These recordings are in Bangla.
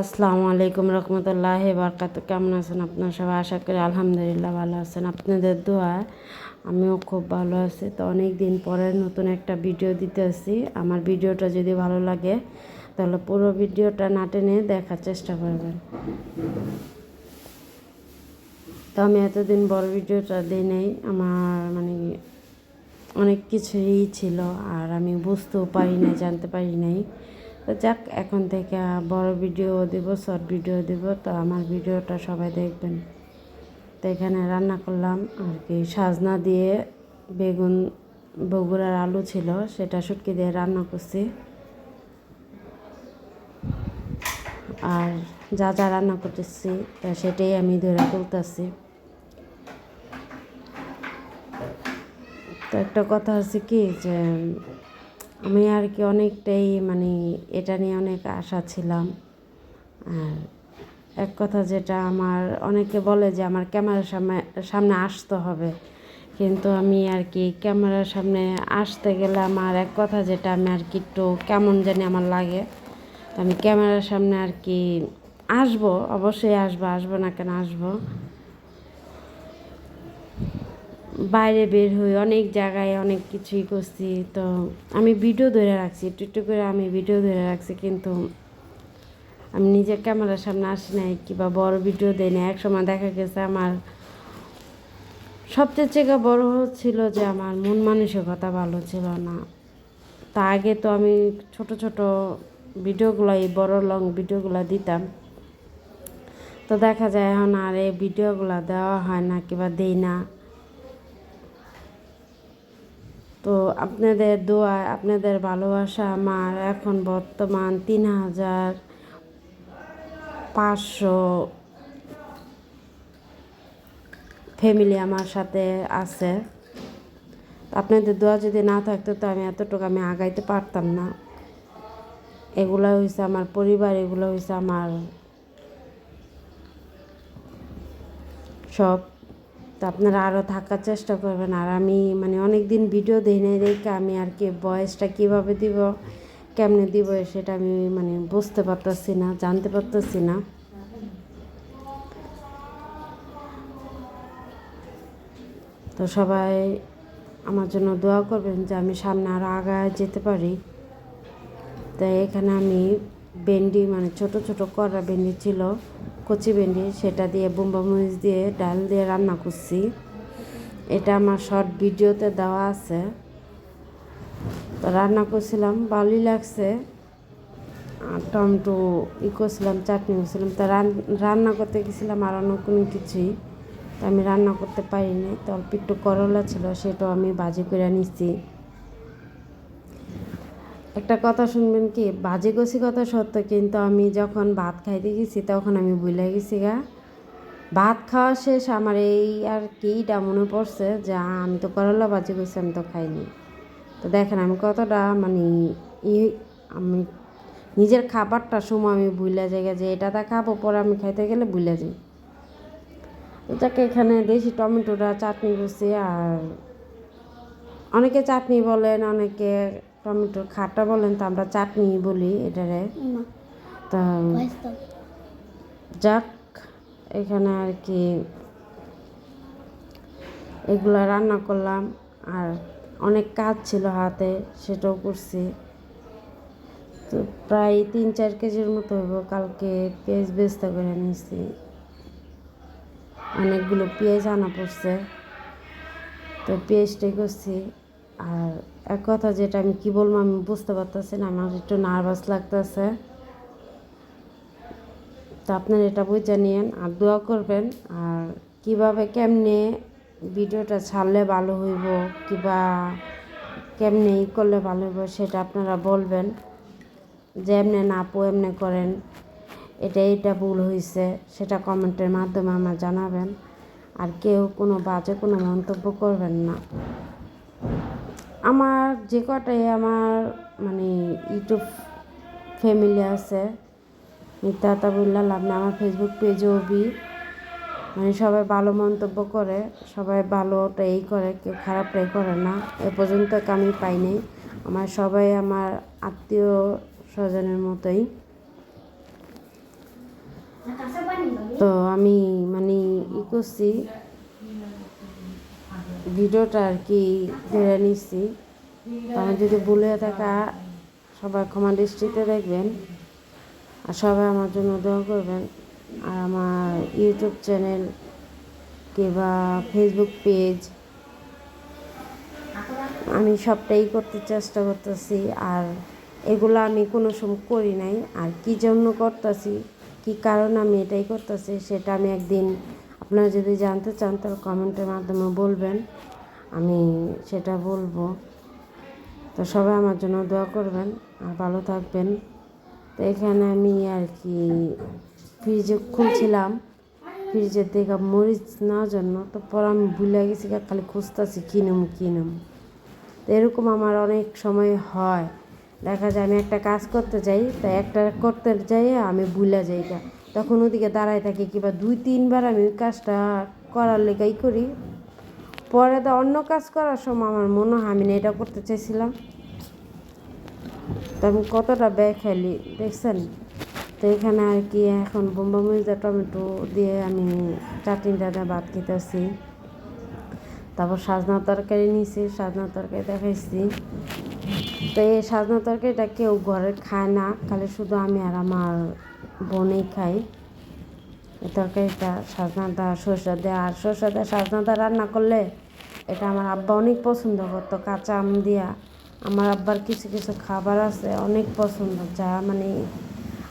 আসসালামু আলাইকুম রহমতুল্লাহ বারকাত কেমন আছেন আপনার? সবাই আশা করি আলহামদুলিল্লাহ ভালো আছেন। আপনাদের দোয়ায় আমিও খুব ভালো আছি। তো অনেক দিন পরে নতুন একটা ভিডিও দিতে আসি আমার ভিডিওটা যদি ভালো লাগে, তাহলে পুরো ভিডিওটা না টেনে দেখার চেষ্টা করবেন। তো আমি এতদিন বড় ভিডিওটা দিই নাই। আমার মানে অনেক কিছুই ছিল আর আমি বুঝতেও পারি নাই, জানতে পারি নাই। তো যাক, এখন থেকে বড় ভিডিও দেব শর্ট ভিডিও দেব। তো আমার ভিডিওটা সবাই দেখবেন। তো এখানে রান্না করলাম আর কি, সাজনা দিয়ে বেগুন, বগুড়ার আলু ছিল, সেটা শুটকি দিয়ে রান্না করছি। আর যা যা রান্না করতেছি, তা সেটাই আমি ধরে তুলতেছি। তো একটা কথা আছে কি যে আমি আর কি অনেকটাই মানে এটা নিয়ে অনেক আশা ছিলাম। আর এক কথা যেটা আমার অনেকে বলে যে আমার ক্যামেরার সামনে সামনে আসতে হবে। কিন্তু আমি আর কি ক্যামেরার সামনে আসতে গেলে আমার এক কথা যেটা, আমি আর কি একটু কেমন জানি আমার লাগে। আমি ক্যামেরার সামনে আর কি আসব, অবশ্যই আসব আসব না কেন আসব। বাইরে বের হই, অনেক জায়গায় অনেক কিছুই করছি। তো আমি ভিডিও ধরে রাখছি, একটু একটু করে আমি ভিডিও ধরে রাখছি, কিন্তু আমি নিজের ক্যামেরার সামনে আসি নাই, কিংবা বড় ভিডিও দেই না এক সময় দেখা গেছে আমার সবচেয়ে থেকে বড় হচ্ছিল যে আমার মন মানসিকতা ভালো ছিল না। তা আগে তো আমি ছোট ছোট ভিডিওগুলো এই বড় লং ভিডিওগুলো দিতাম। তো দেখা যায় এখন আর এই ভিডিওগুলো দেওয়া হয় না, কিংবা দেই না। তো আপনাদের দোয়া, আপনাদের ভালোবাসা আমার এখন বর্তমান তিন হাজার পাঁচশো ফ্যামিলি আমার সাথে আছে। আপনাদের দোয়া যদি না থাকতো তো আমি এতটুকু আমি আগাইতে পারতাম না। এগুলো হয়েছে আমার পরিবার, এগুলো হয়েছে আমার সব। তো আপনারা আরও থাকার চেষ্টা করবেন। আর আমি মানে অনেক দিন ভিডিও দিই নাই দেখে আমি আর কি বয়সটা কীভাবে দিব, কেমনে দিব সেটা আমি মানে বুঝতে পারতেছি না, জানতে পারতেছি না। তো সবাই আমার জন্য দোয়া করবেন যে আমি সামনে আরও আগায় যেতে পারি। তো এখানে আমি ভেন্ডি মানে ছোট ছোট কড়া ভেন্ডি ছিল, কচি ভেন্ডি, সেটা দিয়ে বোম্বা মরিচ দিয়ে, ডাল দিয়ে রান্না করছি। এটা আমার শর্ট ভিডিওতে দেওয়া আছে। তো রান্না করছিলাম, ভালোই লাগছে। আর টমেটো ই করছিলাম, চাটনি করছিলাম। তো রান্না করতে গেছিলাম আর অন্য কোনো কিছুই তো আমি রান্না করতে পারিনি। তো অল্প একটু করলা ছিল, সেটাও আমি বাজি করে নিচ্ছি একটা কথা শুনবেন কি? বাজে গছি কথা সত্য, কিন্তু আমি যখন ভাত খাইতে গেছি তখন আমি ভুলে গেছি গা। ভাত খাওয়া শেষ, আমার এই আর কিটা মনে পড়ছে যে আমি তো করলা বাজে গেছি আমি তো খাইনি। তো দেখেন, আমি কতটা মানে ই আমি নিজের খাবারটা সময় আমি ভুলে যাই যে এটাতে খাব, পরে আমি খাইতে গেলে ভুলে যাই। এটাকে এখানে দেশি টমেটোটা, চাটনি করছি, আর অনেকে চাটনি বলেন, অনেকে টমেটোর খাটা বলেন তো আমরা চাটনি বলি এটারে। তা যাক এখানে আর কি এগুলো রান্না করলাম আর অনেক কাজ ছিল হাতে সেটাও করছি। তো প্রায় তিন চার কেজির মতো হইব কালকে পেঁয়াজ বেস্তা করে নিয়েছি। অনেকগুলো পেঁয়াজ আনা পড়ছে। তো পেঁয়াজটাই করছি। আর এক কথা যেটা আমি কি বলব, আমি বুঝতে পারতেছি না, আমার একটু নার্ভাস লাগতেছে। তো আপনারা এটা বুঝে নিন আর দোয়া করবেন আর কীভাবে কেমনে ভিডিওটা ছাড়লে ভালো হইব, কিবা কেমনে ই করলে ভালো হইব সেটা আপনারা বলবেন। যে এমনি না পো এমনি করেন, এটা এটা ভুল হয়েছে সেটা কমেন্টের মাধ্যমে আমার জানাবেন। আর কেউ কোনো বাজে কোনো মন্তব্য করবেন না। আমার যে কটাই আমার মানে ইউটিউব ফ্যামিলি আছে মিথ্যা কথা বললে লাভ না আমার ফেসবুক পেজেও বি মানে সবাই ভালো মন্তব্য করে সবাই ভালোটা এই করে কেউ খারাপটাই করে না। এ পর্যন্ত আমি পাই পাইনি। আমার সবাই আমার আত্মীয় স্বজনের মতোই। তো আমি মানে ই করছি ভিডিওটা আর কি ধরে নিচ্ছি। আমি যদি ভুলে থাকা, সবাই ক্ষমা দৃষ্টিতে দেখবেন। আর সবাই আমার জন্য দোয়া করবেন। আর আমার ইউটিউব চ্যানেল কিংবা ফেসবুক পেজ, আমি সবটাই করতে চেষ্টা করতেছি। আর এগুলো আমি কোনো সময় করি নাই। আর কি জন্য করতেছি, কি কারণ আমি এটাই করতেছি, সেটা আমি একদিন আপনারা যদি জানতে চান, তাহলে কমেন্টের মাধ্যমে বলবেন। আমি সেটা বলব। তো সবাই আমার জন্য দোয়া করবেন আর ভালো থাকবেন। তো এখানে আমি আর কি ফ্রিজে খুলছিলাম। ফ্রিজের থেকে মরিচ নেওয়ার জন্য। তো পরে আমি ভুলে গেছি খালি খুঁজতেছি কিনম কিনম তো এরকম আমার অনেক সময় হয়। দেখা যায় আমি একটা কাজ করতে যাই, তো একটা করতে যাই আমি ভুলে যাই। তখন ওদিকে দাঁড়ায় থাকি কিংবা দুই, তিনবার আমি কাজটা করার লেগাই করি। পরে তো অন্য কাজ করার সময় আমার মনে হয় আমি এটা করতে চাইছিলাম। তো আমি কতটা ব্যয় খেলি, দেখছেন? তো এখানে আর কি এখন বোম্বা মরিচা টমেটো দিয়ে আমি চাটনিটা ভাত খেতেছি। তারপর সাজনা তরকারি নিয়েছি, সাজনা তরকারি দেখাইছি। তো এই সাজনা তরকারিটা কেউ ঘরে খায় না, খালি শুধু আমি আর আমার বোনেই খাই। তরকারিটা, সাজনাটা, সরষা দেওয়া আর সরষা দেওয়া সাজনাটা রান্না করলে এটা আমার আব্বা অনেক পছন্দ করতো, কাঁচা আম দিয়া। আমার আব্বার কিছু কিছু খাবার আছে, অনেক পছন্দ। যা মানে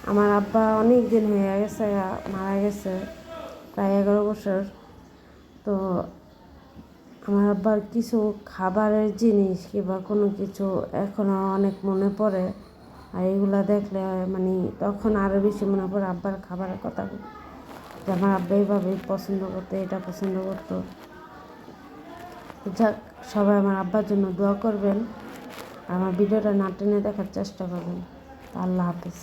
আমার আব্বা অনেক দিন হয়ে গেছে, মারা গেছে, প্রায় এগারো বছর। তো আমার আব্বার কিছু খাবারের জিনিস কিংবা কোনো কিছু এখনও অনেক মনে পড়ে। আর এগুলো দেখলে মানে তখন আরও বেশি মনে পড়ে আব্বার খাবারের কথা। যে আমার আব্বা এইভাবে পছন্দ করতো, এটা পছন্দ করতো। যাক, সবাই আমার আব্বার জন্য দোয়া করবেন। আমার ভিডিওটা না টেনে দেখার চেষ্টা করবেন। আল্লাহ হাফিজ।